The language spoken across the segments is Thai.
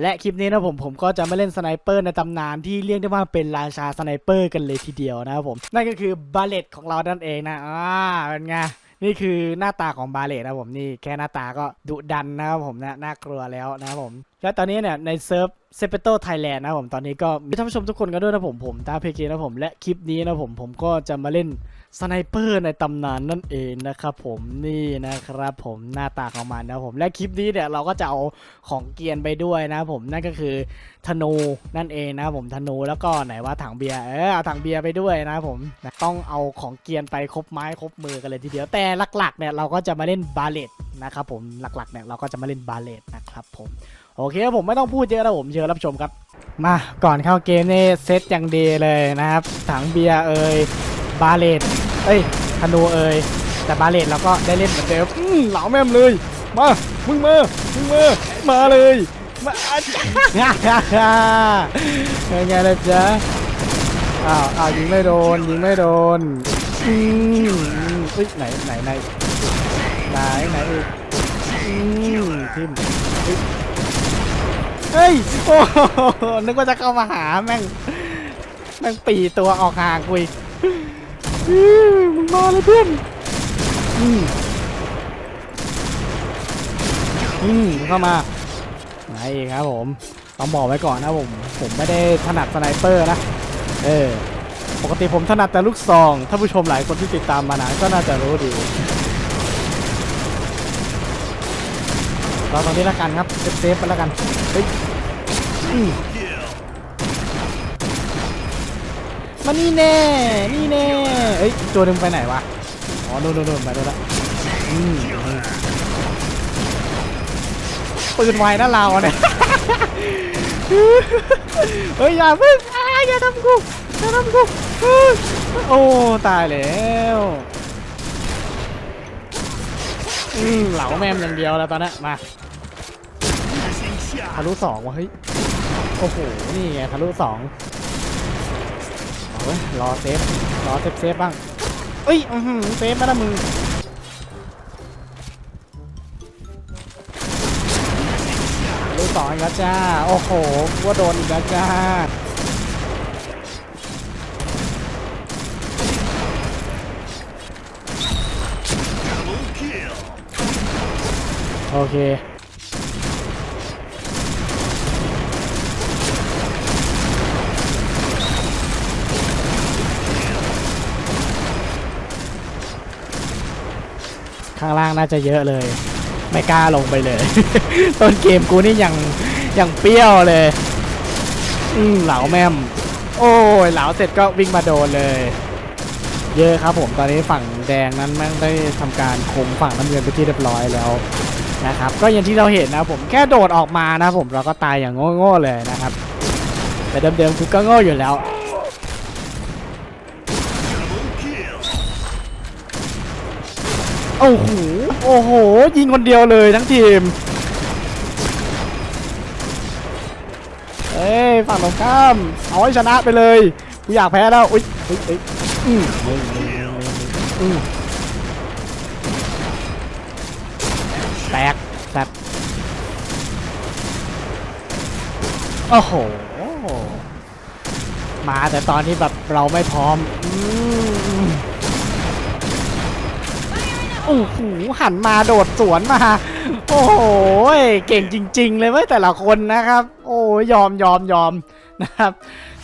และคลิปนี้นะผมผมก็จะไมาเล่นสไนเปอร์ในตำนานที่เรียกได้ว่าเป็นราชาสไนเปอร์กันเลยทีเดียวนะครับผมนั่นก็คือบาเลตของเรานั่นเองนะอ่าเป็นไงนี่คือหน้าตาของบาเลตนะผมนี่แค่หน้าตาก็ดุดันนะครับผมนะน่ากลัวแล้วนะครับผมและตอนนี้เนี่ยในเซิร์ฟเซเปโตไทยแลนด์นะผมตอนนี้ก็มีท่านผู้ชมทุกคนกันด้วยนะผมผมตาเพเกนะผมและคลิปนี้นะผมผมก็จะมาเล่น สไนเปอร์ในตำนานนั่นเองนะครับผมนี่นะครับผมหน้าตาของมันนะผมและคลิปนี้เนี่ยเราก็จะเอาของเกียนไปด้วยนะผมนั่นก็คือธนูนั่นเองนะผมธนูแล้วก็ไหนว่าถังเบียร์เออเอาถังเบียร์ไปด้วยนะผมต้องเอาของเกียนไปครบไม้ครบมือกันเลยทีเดียวแต่หลักๆเนี่ยเราก็จะมาเล่นบาเลตนะครับผมหลักๆเนี่ยเราก็จะมาเล่นบาเลตนะครับผมโอเคผมไม่ต้องพูดเยอะแล้วผมเชิญรับชมครับ มาก่อนเข้าเกมนี่เซตอย่างดีเลยนะครับถังเบียร์เอ่ยบาเลต เอ้ยธนูเอ่ยแต่บาเลตเราก็ได้เล่นเหมือนเดิมอืมเหลาแม่มเลย มา มึงมา มึงมา มาเลย มาอาจารย์เป็นไงล่ะจ๊ะ อ้าว อ้าวยิงไม่โดน ยิงไม่โดน อืมเอ้ยไหนไหนไหนไหนไหนอีกอืมทิมเฮ้ยเฮ้ยโอ้โหนึกว่าจะเข้ามาหาแม่ง แม่งปีตัวออกห่างกูอีก อื้อมึงมาเลยเพื่อนอืมอืมเข้ามาไหนอีกครับผม ต้องบอกไว้ก่อนนะผม ผมไม่ได้ถนัดสไนเปอร์นะ เออ ปกติผมถนัดแต่ลูกซองถ้าผู้ชมหลายคนที่ติดตามมานานก็น่าจะรู้ดีเราตรงนี้แล้วกันครับ เซฟๆไปแล้วกัน เฮ้ยอื มานี่แน่ นี่แน่ เอ้ยตัวนึงไปไหนวะ อ๋อนู่นนู่นไปแล้วละอืมอืมปืนไวนะเราเนี่ยเฮ้ยอย่าเพิ่งอ่าอย่าทำกูอย่าทำกูโอ้ตายแล้วอืมเหลาแมมอย่างเดียวแล้วตอนนี้มาทะลุสองวะเฮ้ยโอ้โหนี่ไงทะลุสอง เอาเว้ยรอเซฟรอเซฟเซฟบ้างเอ้ยอื้อหือเซฟมาแล้วมึงลูกสองอีกแล้วจ้า โอ้โหว่าโดนอีกแล้วจ้าโอเค ข้างล่างน่าจะเยอะเลย ไม่กล้าลงไปเลย ต้นเกมกูนี่ยังยังเปรี้ยวเลย อืมเหลาแม่ม โอ้ยเหลาเสร็จก็วิ่งมาโดนเลย เยอะครับผมตอนนี้ฝั่งแดงนั้นแม่งได้ทำการคุมฝั่งน้ำเงินไปที่เรียบร้อยแล้วนะครับ ก็อย่างที่เราเห็นนะผมแค่โดดออกมานะผมเราก็ตายอย่างโง่ๆเลยนะครับ แต่เดิมๆคือก็โง่อยู่แล้ว โอ้โห โอ้โห ยิงคนเดียวเลยทั้งทีม เอ้ยฝั่งตรงข้าม เอาให้ชนะไปเลย กูอยากแพ้แล้ว อุ๊ยอุ๊ยอุ๊ยอืมอืมอืมอืมแตกแตกโอ้โห มาแต่ตอนที่แบบเราไม่พร้อม อืม โอ้โหหันมาโดดสวนมา โอ้โหเก่งจริง ๆ เลยเว้ยแต่ละคนนะครับ โอ้ยยอมยอมยอมนะครับ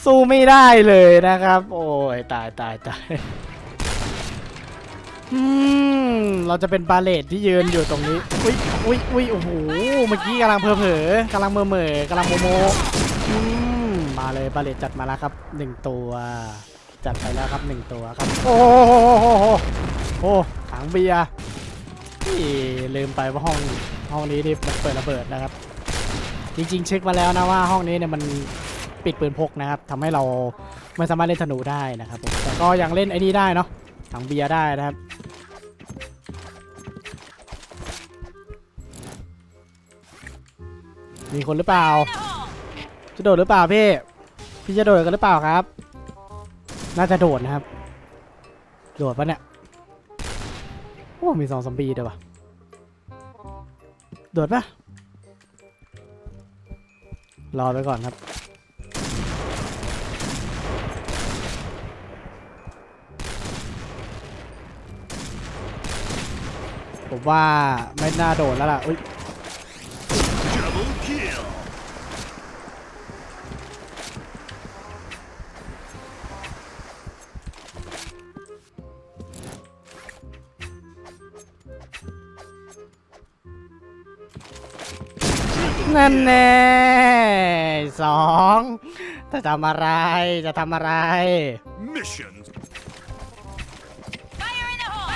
สู้ไม่ได้เลยนะครับ โอ้ยตายตายตายอืมเราจะเป็นบาเลตที่ยืนอยู่ตรงนี้ อุ้ยอุ้ยอุ้ยโอ้โห เมื่อกี้กำลังเพอเผลอกำลังเมื่อเมื่อกำลังโมโมอืมมาเลยบาเลตจัดมาแล้วครับหนึ่งตัว จัดไปแล้วครับหนึ่งตัวครับ โอ้โหโอ้ งเบียร์ที่ลืมไปว่าห้องห้องนี้ที่มันเปิดระเบิดนะครับ จริง ๆ เช็คมาแล้วนะว่าห้องนี้เนี่ยมันปิดปืนพกนะครับทำให้เราไม่สามารถเล่นธนูได้นะครับผมแต่ก็ยังเล่นไอ้นี่ได้เนาะถังเบียร์ได้นะครับมีคนหรือเปล่า จะโดดหรือเปล่าพี่ พี่จะโดดกันหรือเปล่าครับ น่าจะโดดนะครับ โดดปะเนี่ย อ้มีสองซอมบี้ด้วยวะโดดปะรอไปก่อนครับ ผมว่าไม่น่าโดดแล้วล่ะอุ๊ย นั่นแน่สองจะทำอะไรจะทำอะไร Mission Fire in the hole!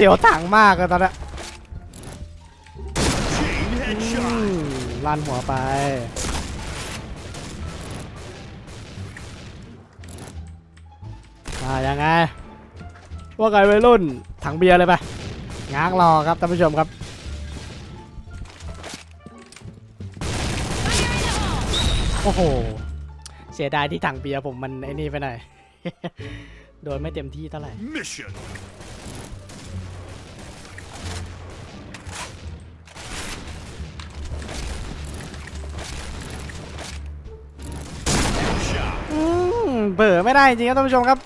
สียวถังมากอะตอนนี้ลั่นหัวไป อ่ายังไง ว่าไงวัยรุ่น ถังเบียร์เลยไปง้างรอครับท่านผู้ชมครับ โอ้โห เสียดายที่ถังเบียร์ผมมันไอ้นี่ไปหน่อย โดนไม่เต็มที่เท่าไหร่ เบื่อไม่ได้จริงครับท่านผู้ชมครับ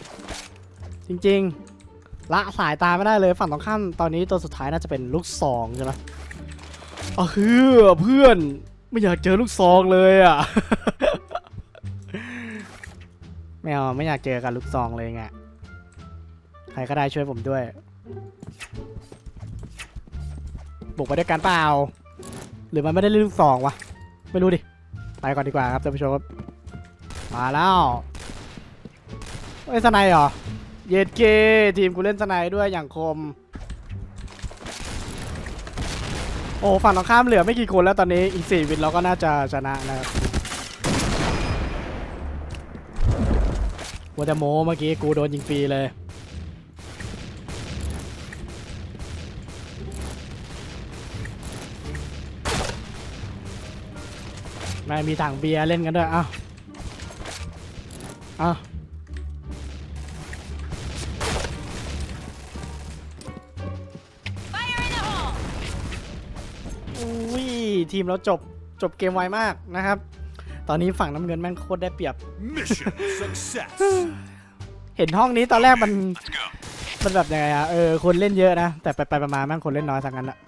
จริงๆ ละสายตาไม่ได้เลยฝั่งตรงข้ามตอนนี้ตัวสุดท้ายน่าจะเป็นลูกซองใช่ไหมอ๋อคือเพื่อนไม่อยากเจอลูกซองเลยอะไม่เอาไม่อยากเจอกับลูกซองเลยไงใครก็ได้ช่วยผมด้วย บุกไปด้วยกันเปล่า หรือมันไม่ได้เล่นลูกซองวะ ไม่รู้ดิ ไปก่อนดีกว่าครับท่านผู้ชมครับ มาแล้ว เอ้ยสไนเหรอ เย็ดเกทีมกูเล่นสไนด์ด้วยอย่างคม โอ้ฝั่งตรงข้ามเหลือไม่กี่คนแล้วตอนนี้อีกสี่วินเราก็น่าจะชนะนะครับวัวแต่โมเมื่อกี้กูโดนยิงฟรีเลยไม่มีถังเบียร์เล่นกันด้วย เอ้า เอ้า ทีมเราจบจบเกมไวมากนะครับ ตอนนี้ฝั่งน้ำเงินแม่งโคตรได้เปรียบ Mission success. เห็นห้องนี้ตอนแรกมัน Let's go. มันแบบยังไงอะเออคนเล่นเยอะนะ แต่ไปไปๆมาๆแม่งคนเล่นน้อยทั้งนั้นอะ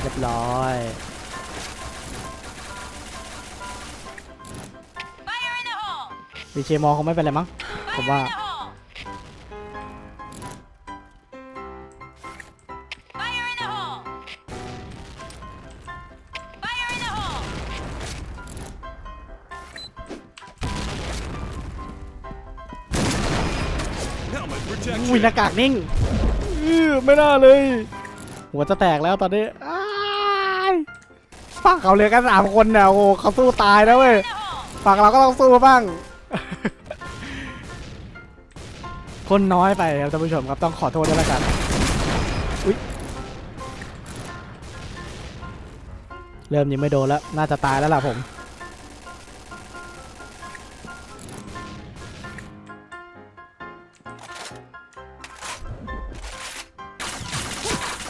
เรียบร้อย Fire in the hole! วีเชมอคงไม่เป็นไรมั้งผมว่า อุ้ยห protection. น้ากากนิ่งอื้อไม่น่าเลย หัวจะแตกแล้วตอนนี้อ้ายฝั่งเขาเหลือกันสามคนเนี่ยโอ้โหเขาสู้ตายแล้วเว้ย In the hole! ฝั่งเราก็ต้องสู้บ้าง คนน้อยไปครับท่านผู้ชมครับต้องขอโทษด้วยละกันอุ๊ยเริ่มยิงไม่โดนแล้ว น่าจะตายแล้วล่ะผม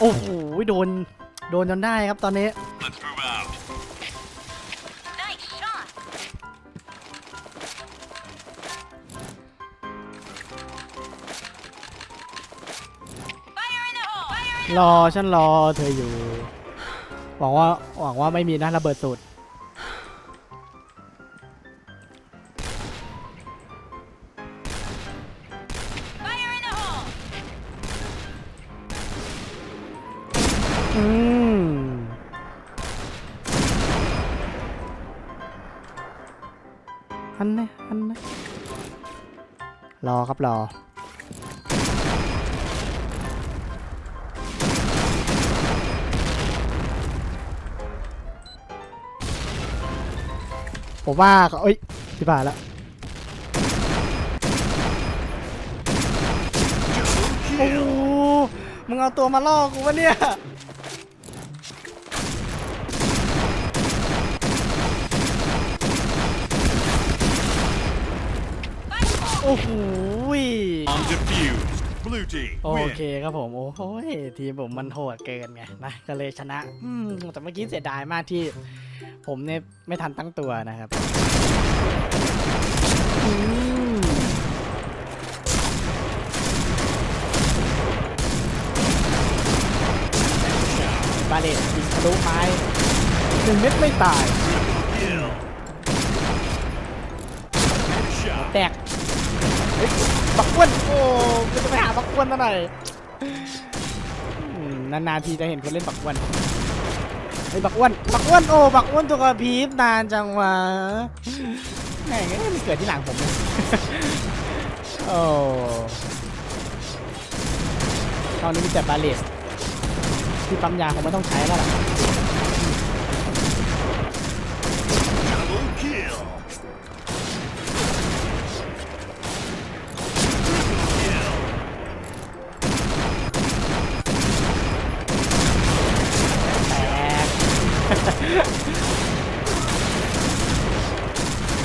โอ้โหโดนโดนจนได้ครับตอนนี้ Let's move out. Nice shot! Fire in the hole! Fire in รอฉันรอเธออยู่ หวังว่าหวังว่าไม่มีนะระเบิดสูตร ครับรอ ผมว่าเขาเอ้ยที่ผ่านแล้วโอ้โหมึงเอาตัวมาล่อกูวะเนี่ยโอ้โห Undefused. Blue team โอ win. เคครับผม โอ้โหทีมผมมันโหดเกินไงนะก็เลยชนะอืมแต่เมื่อกี้เสียดายมากที่ ผมเนี่ยไม่ทันตั้งตัวนะครับอืมบาเลตยิงทะลุไม้หนึ่งเม็ดไม่ตาย Kill. Headshot. แตกเฮ้ยบักอ้วนโอ้กูจะไปหาบักอ้วนเมื่อไหร่อืมนานๆทีจะเห็นคนเล่นบักอ้วนไอ้ยบักอ้วนบักอ้วนโอ้บักอ้วนตัวกระพริบนานจังวะแม่งเอ้ยมันเกิดที่หลังผมเลยโอ้ตอนนี้มีแต่บาเลสที่ปั๊มยาคงไม่ต้องใช้แล้วล่ะ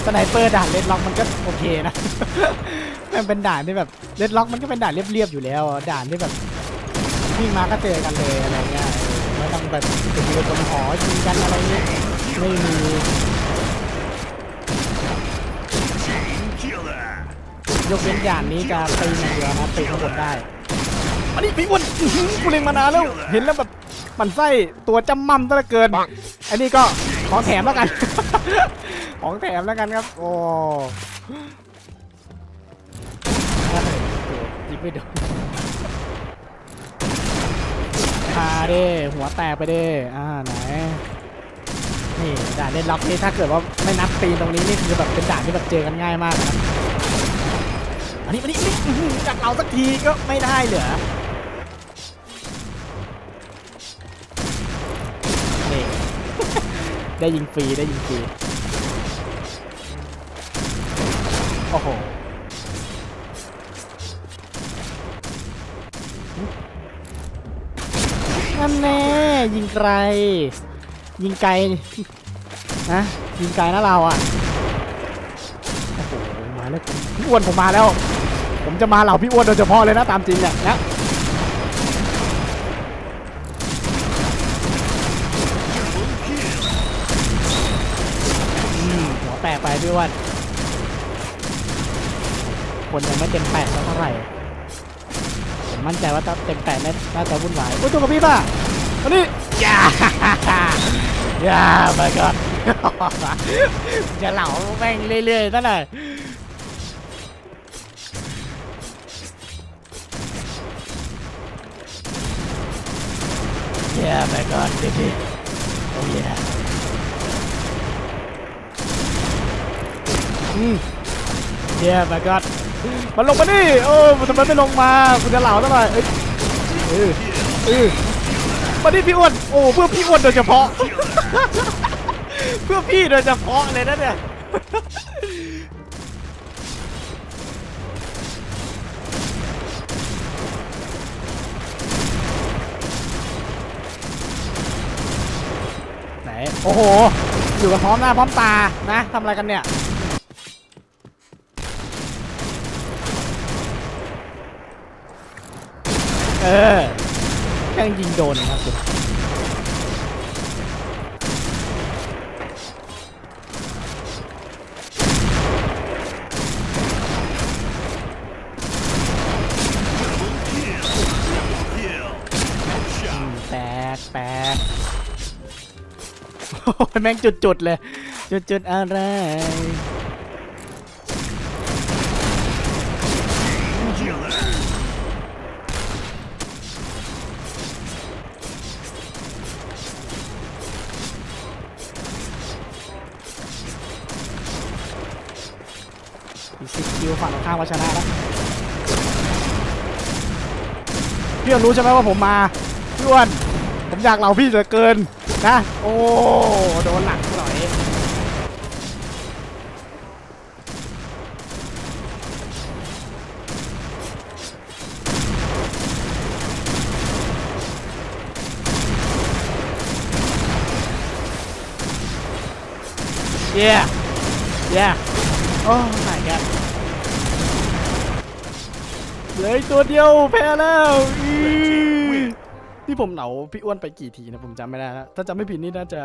สไนเปอร์ด่านเลดล็อกมันก็โอเคนะ มันเป็นด่านที่แบบเลดล็อกมันก็เป็นด่านเรียบๆอยู่แล้ว ด่านที่แบบวิ่งมาก็เจอกันเลยอะไรเงี้ยไม่ต้องแบบไปยืนบนหอยิงกันอะไรเงี้ยไม่มียกเว้นด่านนี้จะปีนอย่าเดียวนะปีข้างบนได้อันนี้พี่อ้วนกูเล็งมานานแล้วเห็นแล้วแบบ มันไส้ตัวจำมั่มซะเหลือเกิน อันนี้ก็ของแถมแล้วกัน ของแถมแล้วกันครับ โอ้ยิงไม่โดนมาเด้หัวแตกไปเด้อ่าไหน นี่ด่านเล่นล็อกนี่ถ้าเกิดว่าไม่นับปีนตรงนี้นี่คือแบบเป็นด่านที่แบบเจอกันง่ายมากนะอันนี้อันนี้อันนี้อื้อหือจากเราสักทีก็ไม่ได้เหรอ ได้ยิงฟรีได้ยิงฟรีโอ้โหนั่นแน่ยิงไกล ยิงไกลนะยิงไกลนะเราอะโอ้โหมาแล้วพี่อ้วนผมมาแล้ว ผมจะมาเหล่าพี่อ้วนโดยเฉพาะเลยนะตามจริงเนี่ยนะ Double kill. อืมหัวแต กไปพี่อ้วนคนยังไม่เต็มแปดสักเท่าไหร่ผมมั่นใจว่าถ้าเต็มแปดน่าน่าจะวุ่นวายโอ้ยตัวกับพี่ป่ะอันนี้อย่าอย่ามาก่อนจะเหล่าแม่งเรื่อยๆนั่นแหละอย่ามาก่อนดิโอ้ยอืม เย่มาก่อนมันลงมาดิโอ้มันทำไมไม่ลงมาคุณจะเหล่าทำไมเอ้ยเออเออมาดิพี่อ้วนโอ้เพื่อพี่อ้วนโดยเฉพาะ เพื่อพี่โดยเฉพาะเลยนะเนี่ยไหนโอ้โหอยู่กันพร้อมหน้าพร้อมตานะทำอะไรกันเนี่ย เออแค่ยิงโดนเองครับคุณ Kill. Headshot. แตกแตกโอ้ยแม่งจุดๆเลย จุดๆอะไร พี่อนรู้ใช่ไหมว่าผมมาพี่อ้วนผมอยากเหล่าพี่เหลืเกินนะ โอ้โดนหนักหน่อยเย้เย้โอ้ my god เหลืออีกตัวเดียวแพ้แล้วอือนี่ผมเหนาพี่อ้วนไปกี่ทีนะผมจำไม่ได้แล้วถ้าจำไม่ผิดนี่น่าจะ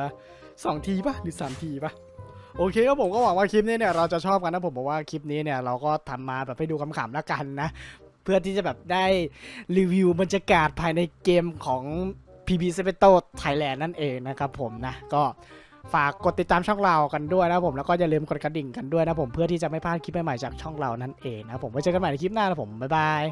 สองทีป่ะหรือสามทีป่ะโอเคก็ผมก็หวังว่าคลิปนี้เนี่ยเราจะชอบกันนะผมบอกว่าคลิปนี้เนี่ยเราก็ทำมาแบบให้ดูขำๆแล้วกันนะ เพื่อที่จะแบบได้รีวิวบรรยากาศภายในเกมของ PB s e p e t o Thailand นั่นเองนะครับผมนะก็ ฝากกดติดตามช่องเรากันด้วยนะผมแล้วก็อย่าลืมกดกระดิ่งกันด้วยนะผมเพื่อที่จะไม่พลาดคลิปใหม่ๆจากช่องเรานั่นเองนะผมไว้เจอกันใหม่ในคลิปหน้านะผมบ๊ายบาย